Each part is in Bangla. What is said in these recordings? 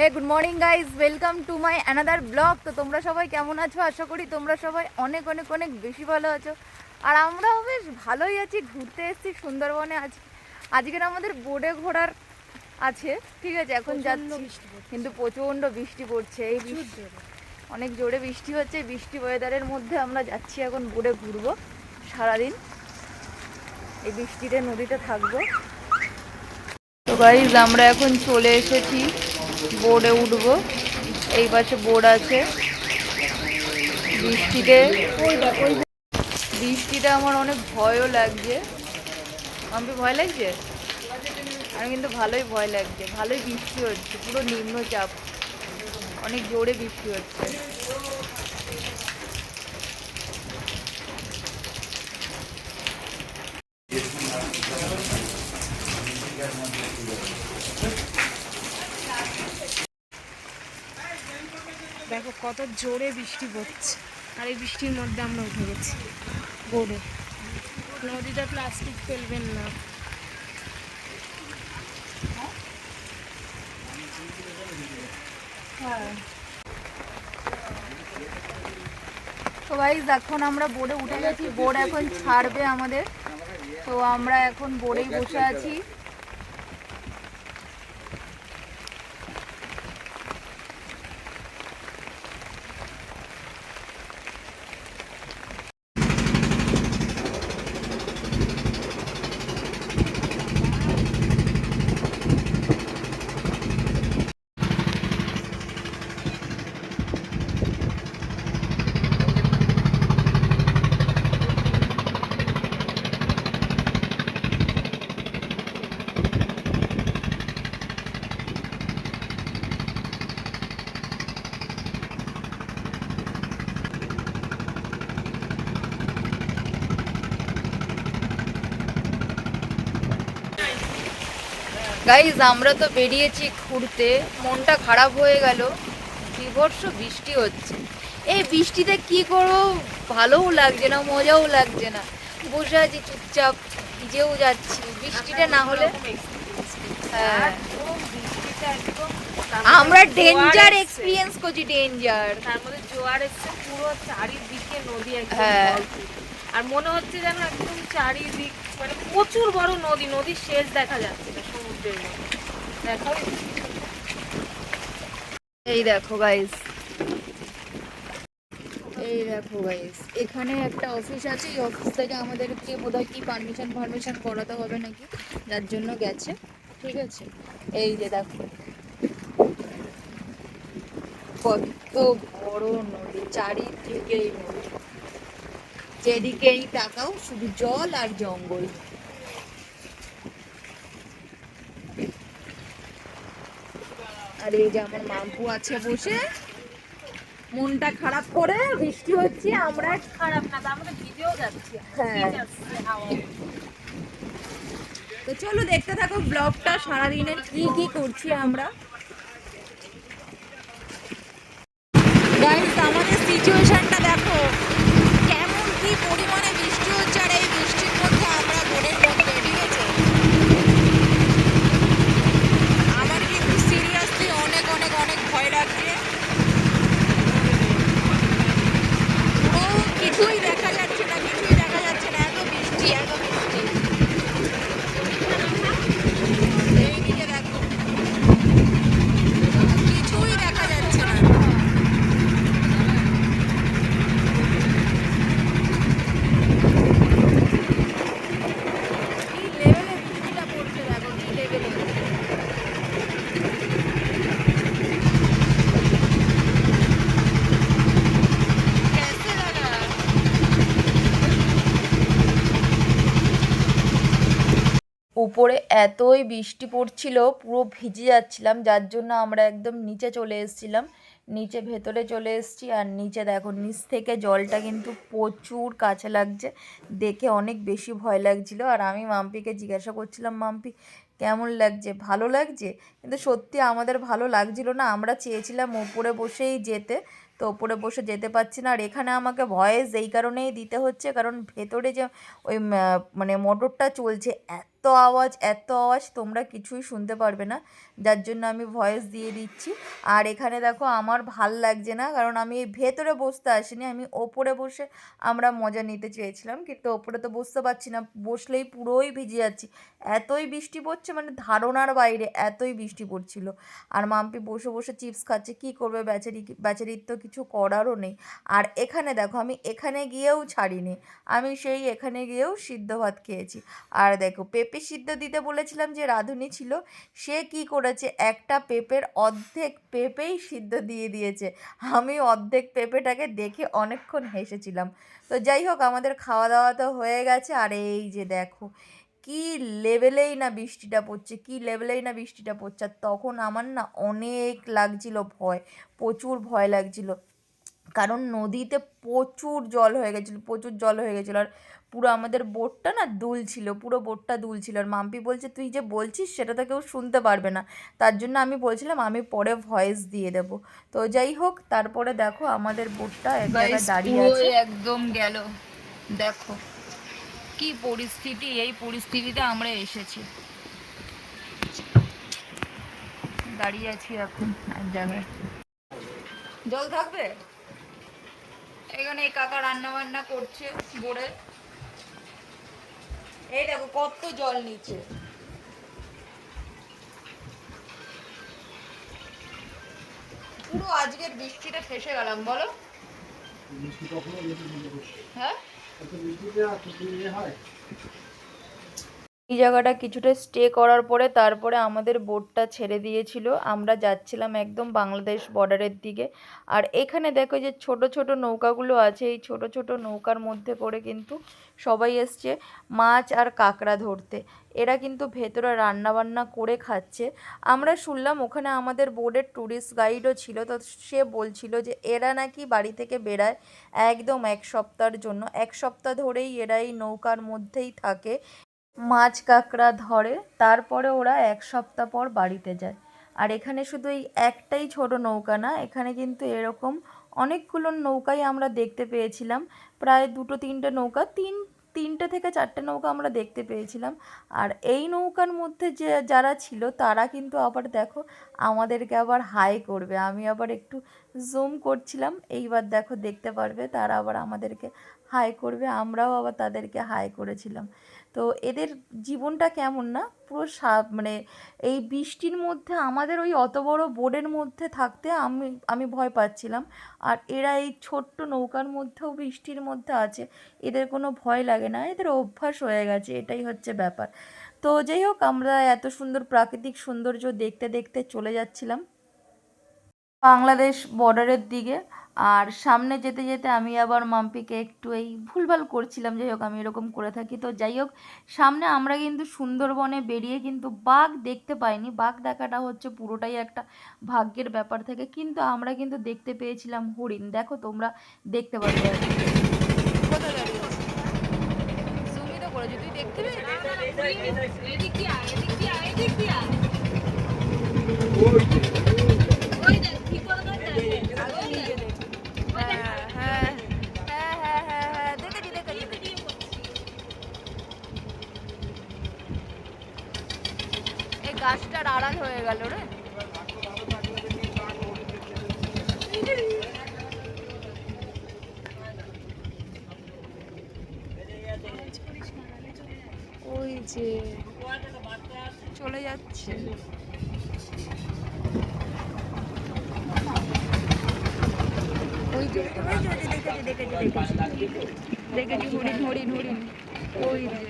Hey good morning guys welcome to my another blog তো তোমরা সবাই কেমন আছো? আশা করি তোমরা সবাই অনেক অনেক অনেক বেশি ভালো আছো। আর আমরাও বেশ ভালোই আছি ঘুরতে এসেছি সুন্দরবনে আছি আজকের আমাদের বোর্ডে ঘোরার আছে ঠিক আছে? এখন যাচ্ছি। কিন্তু প্রচণ্ড বৃষ্টি পড়ছে। এই অনেক জোরে বৃষ্টি হচ্ছে। বৃষ্টি ওয়েদারের মধ্যে আমরা যাচ্ছি এখন বোর্ডে ঘুরবো সারাদিন। এই বৃষ্টিতে নদীতে থাকব। তো গাইজ আমরা এখন চলে এসেছি। বোর্ডে উঠব। এই পাশে বোর্ড আছে। বৃষ্টিতে বৃষ্টিটা আমার অনেক ভয়ও লাগছে। আমি ভয় লাগছে? আমি কিন্তু ভালোই ভয় লাগছে। ভালোই বৃষ্টি হচ্ছে। পুরো নিম্নচাপ। অনেক জোরে বৃষ্টি হচ্ছে। কত জোরে বৃষ্টি পড়ছে। আর এই বৃষ্টির মধ্যে আমরা উঠে গেছি বোর্ডে। নদীতে প্লাস্টিক ফেলবেন না। তো গাইজ এখন আমরা বোর্ডে উঠে গেছি। বোর্ড এখন ছাড়বে আমাদের। তো আমরা এখন বোর্ডেই বসে আছি। গাইজ আমরা তো বেরিয়েছি ঘুরতে। মনটা খারাপ হয়ে গেল। বিভর্ষ বৃষ্টি হচ্ছে। এই বৃষ্টিতে কি করব? ভালোও লাগছে না মজাও লাগছে না। বসে আছি চুপচাপ ভিজেও যাচ্ছি। বৃষ্টিটা না হলে হ্যাঁ। আমরা ডেঞ্জার এক্সপিরিয়েন্স করছি ডেঞ্জার তার মধ্যে জোয়ার এসছে পুরো চারিদিকে নদী হ্যাঁ। আর মনে হচ্ছে যেন একদম চারিদিক মানে প্রচুর বড় নদী নদীর শেষ দেখা যাচ্ছে এই দেখো গাইস এই দেখো গাইস এখানে একটা অফিস আছে, এই অফিস থেকে আমাদেরকে বোধহয় কি পারমিশন পারমিশন করাতে হবে নাকি? যার জন্য গেছে, ঠিক আছে? এই যে দেখো। কত বড় নদী, চারিদিকেই নদী। যেদিকেই তাকাও, শুধু জল আর জঙ্গল। আর এই যে আমার মাম্পু আছে বসে। মনটা খারাপ করে বৃষ্টি হচ্ছে আমরা খারাপ না আমরা ভিডিও ভিজেও যাচ্ছে। হ্যাঁ। তো চলো দেখতে থাকো ব্লগটা সারাদিনের কি কি করছি আমরা। উপরে এতই বৃষ্টি পড়ছিল, পুরো ভিজে যাচ্ছিলাম, যার জন্য আমরা একদম নিচে চলে এসেছিলাম। নিচে ভেতরে চলে এসেছি আর নিচে দেখো, নিচ থেকে জলটা কিন্তু প্রচুর কাছে লাগছে। দেখে অনেক বেশি ভয় লাগছিল আর আমি মাম্পিকে জিজ্ঞাসা করছিলাম, মাম্পি, কেমন লাগছে? ভালো লাগছে? কিন্তু সত্যি আমাদের ভালো লাগছিল না। আমরা চেয়েছিলাম ওপরে বসেই যেতে, তো ওপরে বসে যেতে পারছি না আর এখানে আমাকে ভয়েস এই কারণেই দিতে হচ্ছে, কারণ ভেতরে যে ওই মানে মোটরটা চলছে, এত আওয়াজ, এত আওয়াজ তোমরা কিছুই শুনতে পারবে না। যার জন্য আমি ভয়েস দিয়ে দিচ্ছি। আর এখানে দেখো আমার ভালো লাগছে না, কারণ আমি ভেতরে বসতে আসিনি। আমি ওপরে বসে আমরা মজা নিতে চেয়েছিলাম, কিন্তু ওপরে তো বসতে পারছি না। বসলেই পুরোই ভিজে যাচ্ছি। এতই বৃষ্টি পড়ছে মানে ধারণার বাইরে এতই বৃষ্টি পড়ছিল। আর মাম্পি বসে বসে চিপস খাচ্ছে, কি করবে বেচারি বেচারির তো কিছু করারও নেই। আর এখানে দেখো, আমি এখানে গিয়েও ছাড়িনি। আমি সেই এখানে গিয়েও সিদ্ধ ভাত খেয়েছি। আর দেখো, পেঁপে সিদ্ধ দিতে বলেছিলাম যে রাঁধুনি ছিল, সে কি করেছে? একটা পেঁপের অর্ধেক পেঁপেই সিদ্ধ দিয়ে দিয়েছে। আমি অর্ধেক পেঁপেটাকে দেখে অনেকক্ষণ হেসেছিলাম। তো যাই হোক, আমাদের খাওয়া দাওয়া তো হয়ে গেছে। আর এই যে দেখো, কি লেভেলেই না বৃষ্টিটা পড়ছে, কি লেভেলেই না বৃষ্টিটা পড়ছে। আর তখন আমার না অনেক লাগছিল ভয়, প্রচুর ভয় লাগছিল। কারণ নদীতে প্রচুর জল হয়ে গেছিল, প্রচুর জল হয়ে গেছিল। আর পুরো আমাদের বোটটা না দুলছিল পুরো বোটটা দুলছিল আর মাম্পি বলছে তুই যে বলছিস সেটা তো কেউ শুনতে পারবে না। তার জন্য আমি বলছিলাম আমি পরে ভয়েস দিয়ে দেবো। তো যাই হোক তারপরে দেখো আমাদের বোটটা এক জায়গায় দাঁড়িয়ে আছে। একদম গেল। দেখো কি পরিস্থিতি এই পরিস্থিতিতে আমরা এসেছি। দাঁড়িয়ে আছি এখন এক জায়গায়। জল থাকবে? এখানে এই কাকা রান্না বান্না করছে বোরে। এই দেখো কত জল নিচে পুরো আজকের বৃষ্টিটা ফেসে গেলাম বলো। হ্যাঁ? এই জায়গাটা কিছুটা স্টে করার পরে তারপরে আমাদের বোটটা ছেড়ে দিয়েছিল। আমরা যাচ্ছিলাম একদম বাংলাদেশ বর্ডারের দিকে। আর এখানে দেখো যে ছোট ছোট নৌকাগুলো আছে, এই ছোট ছোট নৌকার মধ্যে করে কিন্তু সবাই এসছে মাছ আর কাঁকড়া ধরতে। এরা কিন্তু ভেতরে রান্না বান্না করে খাচ্ছে। আমরা শুনলাম ওখানে আমাদের বোর্ডের ট্যুরিস্ট গাইডও ছিল, তো সে বলছিল যে এরা নাকি বাড়ি থেকে বেড়ায় একদম এক সপ্তাহের জন্য। এক সপ্তাহ ধরেই এরা এই নৌকার মধ্যেই থাকে। মাছ কাঁকড়া ধরে, তারপরে ওরা এক সপ্তাহ পর বাড়িতে যায়। আর এখানে শুধু এই একটাই ছোট নৌকা না, এখানে কিন্তু এরকম অনেকগুলো নৌকাই আমরা দেখতে পেয়েছিলাম। প্রায় দুটো তিনটে নৌকা, তিন, তিনটে থেকে চারটে নৌকা আমরা দেখতে পেয়েছিলাম। আর এই নৌকার মধ্যে যে, যারা ছিল, তারা কিন্তু আবার দেখো আমাদেরকে আবার হাই করবে। আমি আবার একটু জুম করছিলাম, এইবার দেখো দেখতে পারবে, তারা আবার আমাদেরকে হাই করবে, আমরাও আবার তাদেরকে হাই করেছিলাম। তো এদের জীবনটা কেমন না? পুরো মানে এই বৃষ্টির মধ্যে, আমাদের ওই অত বড় বোর্ডের মধ্যে থাকতে আমি আমি ভয় পাচ্ছিলাম। আর এরা এই ছোট্ট নৌকার মধ্যেও বৃষ্টির মধ্যে আছে, এদের কোনো ভয় লাগে না। এদের অভ্যাস হয়ে গেছে, এটাই হচ্ছে ব্যাপার। তো যাই হোক, আমরা এত সুন্দর প্রাকৃতিক সৌন্দর্য দেখতে দেখতে চলে যাচ্ছিলাম। বাংলাদেশ বর্ডারের দিকে। আর সামনে যেতে যেতে আমি আবার মাম্পিকে একটু এই ভুলভাল করছিলাম যাই হোক আমি এরকম করে থাকি। তো যাই হোক সামনে আমরা কিন্তু সুন্দরবনে বেরিয়ে কিন্তু বাঘ দেখতে পাইনি। বাঘ দেখাটা হচ্ছে পুরোটাই একটা ভাগ্যের ব্যাপার থেকে। কিন্তু আমরা কিন্তু দেখতে পেয়েছিলাম হরিণ। দেখো তোমরা দেখতে পাবে দেখতে যে চলে যাচ্ছে। দেখেছি হরিণ হরিণ হরিণ। ওই যে।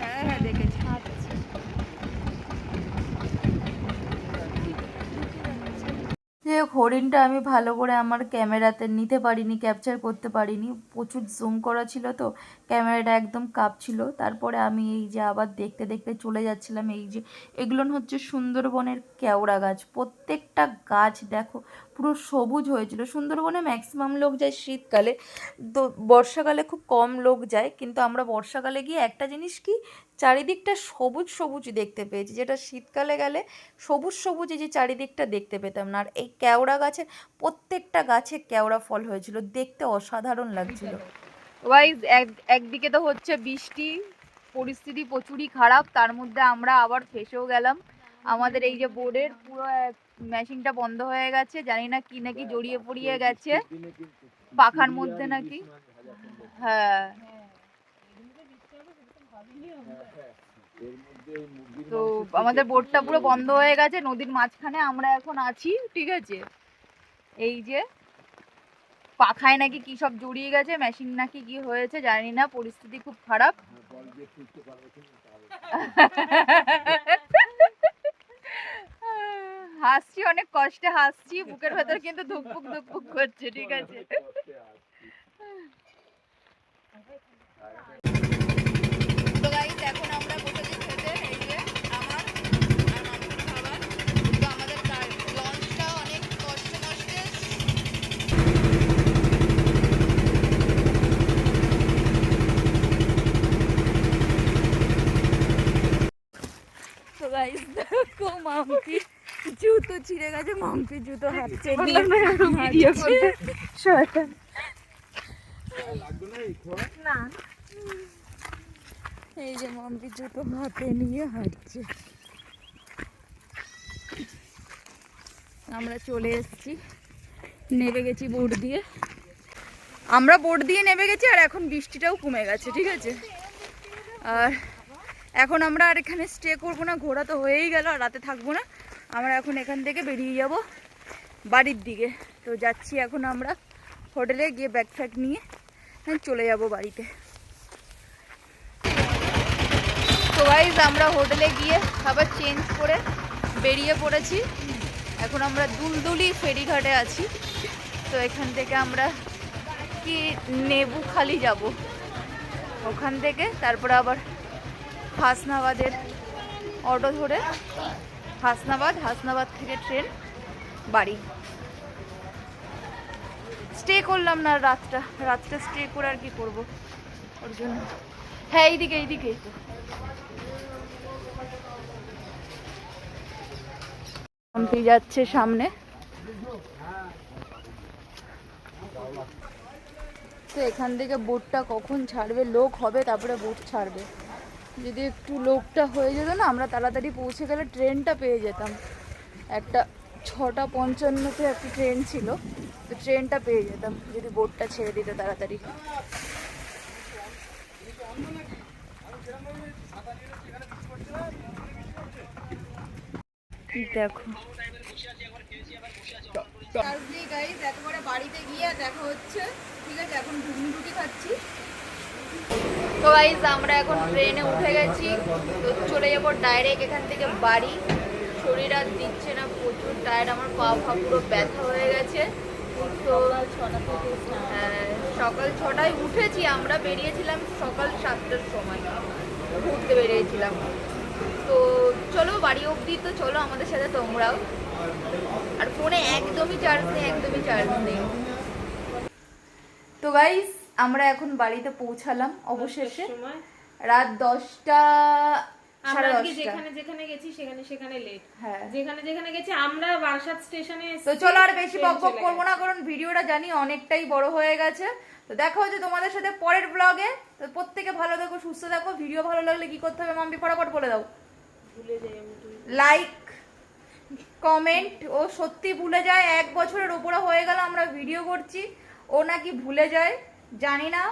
হ্যাঁ হ্যাঁ দেখেছি যাই হোক হরিণটা আমি ভালো করে আমার ক্যামেরাতে নিতে পারিনি ক্যাপচার করতে পারিনি। প্রচুর জুম করা ছিল তো, ক্যামেরাটা একদম কাঁপছিল। তারপরে আমি এই যে আবার দেখতে দেখতে চলে যাচ্ছিলাম, এই যে এগুলো হচ্ছে সুন্দরবনের কেওড়া গাছ। প্রত্যেকটা গাছ দেখো পুরো সবুজ হয়েছিল। সুন্দরবনে ম্যাক্সিমাম লোক যায় শীতকালে। তো বর্ষাকালে খুব কম লোক যায়, কিন্তু আমরা বর্ষাকালে গিয়ে একটা জিনিস কি, চারিদিকটা সবুজ সবুজ দেখতে পেয়েছি। যেটা শীতকালে গেলে সবুজ সবুজ যে চারিদিকটা দেখতে পেতাম না। আর এই কেওড়া গাছে, প্রত্যেকটা গাছে কেওড়া ফল হয়েছিল। দেখতে অসাধারণ লাগছিল। ওয়াইজ এক, একদিকে তো হচ্ছে বৃষ্টি, পরিস্থিতি প্রচুরই খারাপ, তার মধ্যে আমরা আবার ফেসেও গেলাম। আমাদের এই যে বোর্ডের পুরো মেশিনটা বন্ধ হয়ে গেছে জানি না কি নাকি জড়িয়ে পড়িয়ে গেছে। পাখার মধ্যে নাকি? হ্যাঁ। তো আমাদের বোটটা পুরো বন্ধ হয়ে গেছে নদীর মাঝখানে আমরা এখন আছি ঠিক আছে? এই যে পাখায় নাকি কি সব জড়িয়ে গেছে মেশিন নাকি কি হয়েছে জানি না পরিস্থিতি খুব খারাপ। হাসছি, অনেক কষ্টে হাসছি, বুকের ভেতর কিন্তু ধুকপুক ধুকপুক করছে, ঠিক আছে। তো গাইস এখন আমরা বসেছি খেতে, এই আমার আর মামুর খাবার। তো আমাদের লঞ্চটা অনেক কষ্টে কষ্টে। তো গাইস দেখো মামকি জুতো ছিঁড়ে গেছে মামকি জুতো হাঁটছে শয়তান। না। এই যে মাম্পি জুতো হাতে নিয়ে হাঁটছে। আমরা চলে এসেছি নেবে গেছি বোট দিয়ে। আমরা বোট দিয়ে নেমে গেছি আর এখন বৃষ্টিটাও কমে গেছে ঠিক আছে? আর এখন আমরা আর এখানে স্টে করব না ঘোরা তো হয়েই গেল আর রাতে থাকব না। আমরা এখন এখান থেকে বেরিয়ে যাব বাড়ির দিকে। তো যাচ্ছি এখন আমরা হোটেলে গিয়ে ব্যাগ ফ্যাগ নিয়ে হ্যাঁ, চলে যাব বাড়িতে। তো গাইজ আমরা হোটেলে গিয়ে আবার চেঞ্জ করে বেরিয়ে পড়েছি। এখন আমরা দুলদুলি ফেরিঘাটে আছি। তো এখান থেকে আমরা কি নেবুখালি যাব। ওখান থেকে তারপরে আবার হাসনাবাদের অটো ধরে হাসনাবাদ হাসনাবাদ থেকে ট্রেন, বাড়ি। স্টে করলাম না রাতটা। রাতটা স্টে করে আর কি করব? ওর জন্য। হ্যাঁ এইদিকে এইদিকে। তো যাচ্ছে সামনে। তো এখান থেকে বোটটা কখন ছাড়বে? লোক হবে, তারপরে বোট ছাড়বে। যদি একটু লোকটা হয়ে যেত না আমরা তাড়াতাড়ি পৌঁছে গেলে ট্রেনটা পেয়ে যেতাম। একটা ছটা পঞ্চান্নতে একটা ট্রেন ছিল তো ট্রেনটা পেয়ে যেতাম যদি বোটটা ছেড়ে দিত তাড়াতাড়ি। দেখো। একেবারে বাড়িতে গিয়ে দেখা হচ্ছে। ঠিক আছে এখন ঘুগনি রুটি খাচ্ছি। তো গাইজ আমরা এখন ট্রেনে উঠে গেছি। তো চলে যাব ডাইরেক্ট এখান থেকে বাড়ি। শরীর আর দিচ্ছে না প্রচুর টায়ার্ড আমার পা ফা পুরো ব্যথা হয়ে গেছে। তো হ্যাঁ, সকাল ছটায় উঠেছি আমরা বেরিয়েছিলাম সকাল সাতটার সময়। ঘুরতে বেরিয়েছিলাম। তো চলো বাড়ি অবধি তো চলো আমাদের সাথে তোমরাও। আর ফোনে একদমই চার্জ নেই একদমই চার্জ নেই। তো গাইস আমরা এখন বাড়িতে পৌঁছালাম অবশেষে। রাত দশটা আমরা সাড়ে আজকে যেখানে যেখানে গেছি সেখানে সেখানে লেট হ্যাঁ। যেখানে যেখানে গেছি আমরা বারাসাত স্টেশনে তো চলো আর বেশি করব না কারণ ভিডিওটা জানি অনেকটাই বড় হয়ে গেছে। তো দেখা হচ্ছে তোমাদের সাথে পরের ব্লগে তো প্রত্যেকে ভালো থেকো সুস্থ থাকো। ভিডিও ভালো লাগলে কি করতে হবে মাম্পি ফটাফট বলে দাও। লাইক কমেন্ট ও সত্যি ভুলে যায়। এক বছরের ওপরে হয়ে গেল আমরা ভিডিও করছি। ও নাকি ভুলে যায়। জানি না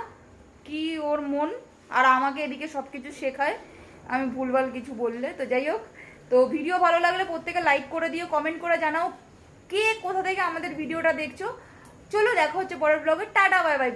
কি ওর মন আর আমাকে এদিকে সব কিছু শেখায়। আমি ভুলভাল কিছু বললে, তো যাই হোক। তো ভিডিও ভালো লাগলে প্রত্যেকে লাইক করে দিও কমেন্ট করে জানাও কে কোথা থেকে আমাদের ভিডিওটা দেখছ। চলো দেখা হচ্ছে পরের ব্লগে টাটা বাই বাই